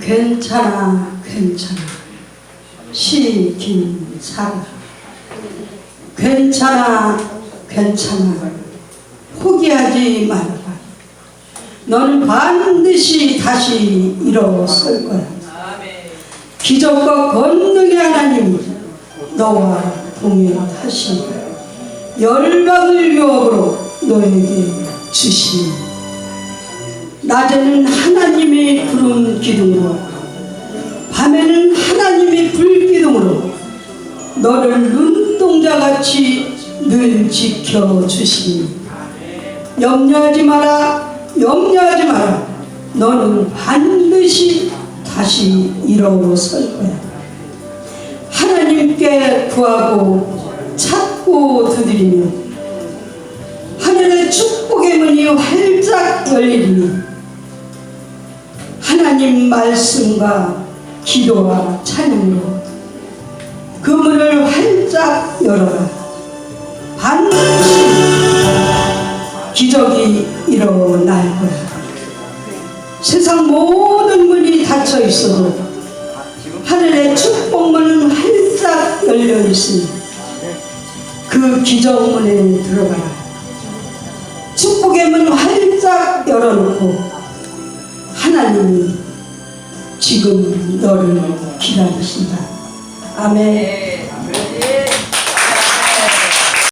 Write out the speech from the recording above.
괜찮아 괜찮아. 시 김사라 괜찮아 괜찮아. 포기하지 말아라. 너는 반드시 다시 일어설 거야. 기적과 권능의 하나님 너와 동행하시니 열방을 유업으로 너에게 주시니 낮에는 하나님의 구름 기둥으로 밤에는 하나님의 불 기둥으로 너를 눈동자같이 늘 지켜주시니. 염려하지 마라 염려하지 마라. 너는 반드시 다시 일어설 거야. 하나님께 구하고 찾고 두드리며 하늘의 축복의 문이 활짝 열리니 하나님 말씀과 기도와 찬양으로 그 문을 활짝 열어라. 반드시 기적이 일어날 거야. 세상 모든 문이 닫혀 있어도 하늘의 축복문은 활짝 열려 있으니 그 기적문에 들어가라. 축복의 문 활짝 열어놓고 하나님이 지금 너를 기다리신다. 아멘